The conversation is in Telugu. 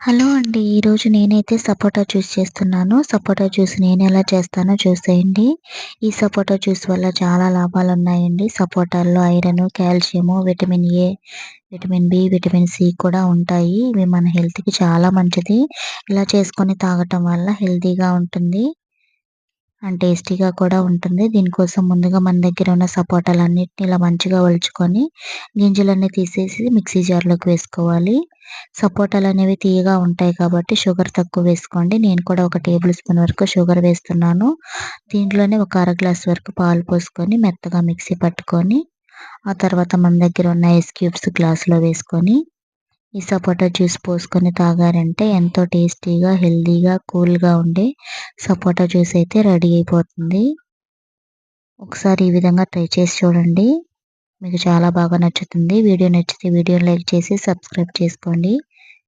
హలో అండి. ఈరోజు నేనైతే సపోటా జ్యూస్ చేస్తున్నాను. సపోటా జ్యూస్ నేను ఎలా చేస్తానో చూసేయండి. ఈ సపోటా జ్యూస్ వల్ల చాలా లాభాలు ఉన్నాయండి. సపోటాల్లో iron calcium vitamin A vitamin B vitamin C కూడా ఉంటాయి. ఇవి మన హెల్త్కి చాలా మంచిది. ఇలా చేసుకొని తాగటం వల్ల హెల్తీగా ఉంటుంది. అండ్ టేస్టీగా కూడా ఉంటుంది. దీనికోసం ముందుగా మన దగ్గర ఉన్న సపోటాలన్నిటిని ఇలా మంచిగా ఒలుచుకొని గింజలన్నీ తీసేసి మిక్సీ జార్లోకి వేసుకోవాలి. సపోటాలు అనేవి తీయగా ఉంటాయి కాబట్టి షుగర్ తక్కువ వేసుకోండి. నేను కూడా ఒక టేబుల్ స్పూన్ వరకు షుగర్ వేస్తున్నాను. దీంట్లోనే ఒక అర గ్లాస్ వరకు పాలు పోసుకొని మెత్తగా మిక్సీ పట్టుకొని ఆ తర్వాత మన దగ్గర ఉన్న ఐస్ క్యూబ్స్ గ్లాసులో వేసుకొని ఈ సపోటా జ్యూస్ పోసుకొని తాగారంటే ఎంతో టేస్టీగా హెల్తీగా కూల్గా ఉండే సపోటా జ్యూస్ అయితే రెడీ అయిపోతుంది. ఒకసారి ఈ విధంగా ట్రై చేసి చూడండి. మీకు చాలా బాగా నచ్చుతుంది. వీడియో నచ్చితే వీడియో లైక్ చేసి సబ్స్క్రైబ్ చేసుకోండి.